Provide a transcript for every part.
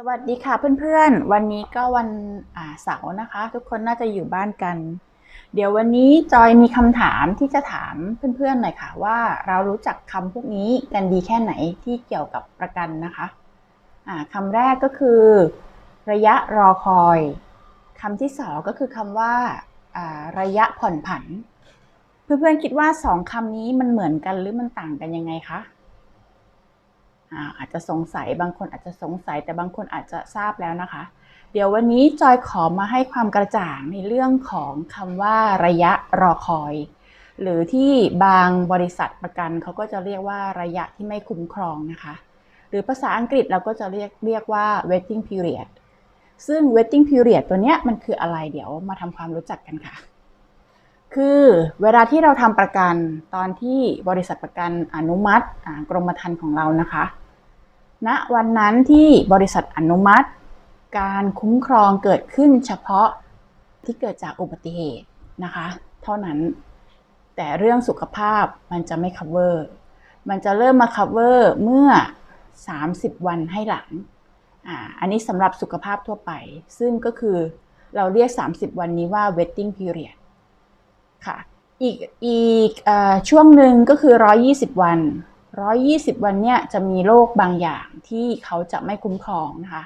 สวัสดีค่ะเพื่อนๆ วันนี้ก็วันเสาร์นะคะ ทุกคนน่าจะอยู่บ้านกัน เดี๋ยววันนี้จอยมีคำถามที่จะถามเพื่อนๆหน่อยค่ะว่าเรารู้จักคำพวกนี้กันดีแค่ไหนที่เกี่ยวกับประกันนะคะอ่าคำแรกก็คือ ระยะรอคอยคำที่สองก็คือคำว่าอ่าระยะผ่อนผัน เพื่อนๆคิดว่าสองคำนี้มันเหมือนกันหรือมันต่างกันยังไงคะ อาจจะสงสัยบางคนอาจจะสงสัย แต่บางคนอาจจะทราบแล้วนะคะ เดี๋ยววันนี้จอยขอมาให้ความกระจ่างในเรื่องของคำว่าระยะรอคอย หรือที่บางบริษัทประกันเขาก็จะเรียกว่าระยะที่ไม่คุ้มครองนะคะ หรือภาษาอังกฤษเราก็จะเรียกเรียกว่า waiting period ซึ่ง waiting period ตัวเนี้ยมันคืออะไรเดี๋ยวมาทำความรู้จักกันค่ะ คือเวลาที่เราทำประกันตอนที่บริษัทประกันอนุมัติกรมธรรม์ของเรานะคะณวันนั้นที่บริษัทอนุมัติ การคุ้มครองเกิดขึ้นเฉพาะที่เกิดจากอุบัติเหตุนะคะ เท่านั้นแต่เรื่องสุขภาพมันจะไม่ cover มันจะเริ่มมา cover เมื่อ 30 วันให้หลังอ่าอันนี้สำหรับสุขภาพทั่วไป ซึ่งก็คือเราเรียก 30 วันนี้ว่า waiting period ค่ะอีกอีกอช่วงหนึ่งก็คือ 120 วัน 120 วันเนี่ยจะมีโรคบางอย่างที่เขาจะไม่คุ้มครองนะคะ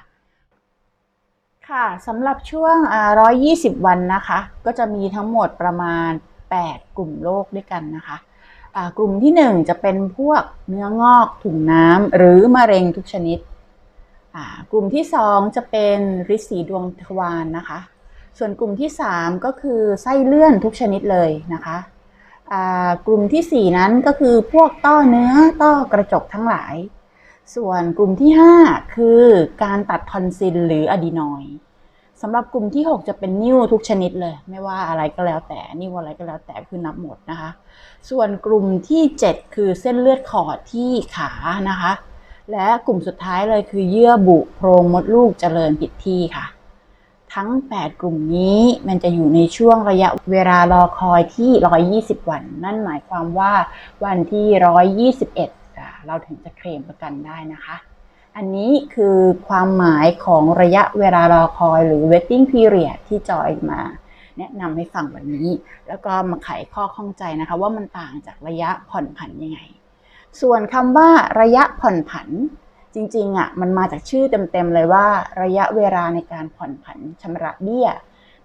ค่ะสำหรับช่วง 120 วันนะคะ ก็จะมีทั้งหมดประมาณ 8 กลุ่มโรคด้วยกันนะคะกลุ่มที่ 1 จะเป็นพวกเนื้องอกถุงน้ำหรือมะเร็งทุกชนิด กลุ่มที่ 2 จะเป็นริดสีดวงทวารนะคะ ส่วนกลุ่มที่ 3 ก็คือไส้เลื่อนทุกชนิดเลยนะคะกลุ่มทีสี่ 4 นั้นก็คือพวกต้อเนื้อต้อกระจกทั้งหลาย ส่วนกลุ่มที่ 5 คือการตัดทอนซิลหรืออะดีนอยสำหรับกลุ่มที่ 6 จะเป็นนิ่วทุกชนิดเลย ไม่ว่าอะไรก็แล้วแต่นิ่วอะไรก็แล้วแต่คือนับหมดนะคะ ส่วนกลุ่มที่ 7 คือเส้นเลือดขอดที่ขานะคะ และกลุ่มสุดท้ายเลยคือเยื่อบุโพรงมดลูกเจริญผิดที่ค่ะ ทั้ง 8 กลุ่มนี้มันจะอยู่ในช่วงระยะเวลารอคอยที่ 120 วัน นั่นหมายความว่าวันที่ 121 เราถึงจะเคลมประกันได้นะคะ อันนี้คือความหมายของระยะเวลารอคอยหรือ waiting period ที่จอยมาแนะนำให้ฟังวันนี้ แล้วก็มาไขข้อข้องใจนะคะ ว่ามันต่างจากระยะผ่อนผันยังไง ส่วนคำว่าระยะผ่อนผัน จริงๆอะมันมาจากชื่อเต็มๆเลยว่า ระยะเวลาในการผ่อนผันชำระเบี้ย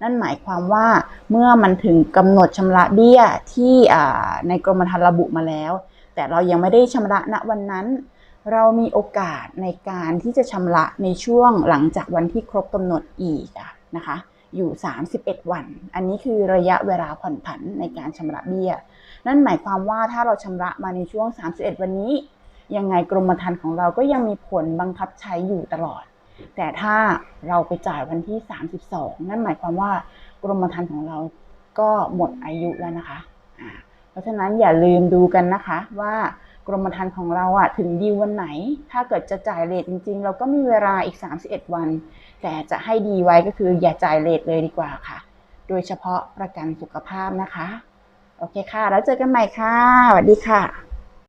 นั่นหมายความว่าเมื่อมันถึงกำหนดชำระเบี้ยที่ในกรมธรรม์ระบุมาแล้ว แต่เรายังไม่ได้ชำระณวันนั้น เรามีโอกาสในการที่จะชำระในช่วงหลังจากวันที่ครบกำหนดอีกนะคะ อยู่ 31 วัน อันนี้คือระยะเวลาผ่อนผันในการชำระเบี้ย นั่นหมายความว่าถ้าเราชำระมาในช่วง 31 วันนี้ ยังไงกรมธรรม์ของเราก็ยังมีผลบังคับใช้อยู่ตลอด แต่ถ้าเราไปจ่ายวันที่ 32 นั่นหมายความว่ากรมธรรม์ของเราก็หมดอายุแล้วนะคะ เพราะฉะนั้นอย่าลืมดูกันนะคะว่ากรมธรรม์ของเราอะถึงดีวันไหน ถ้าเกิดจะจ่ายเลทจริง ๆ เราก็มีเวลาอีก 31 วัน แต่จะให้ดีไว้ก็คืออย่าจ่ายเลทเลยดีกว่าค่ะ โดยเฉพาะประกันสุขภาพนะคะ โอเคค่ะ แล้วเจอกันใหม่ค่ะสวัสดีค่ะ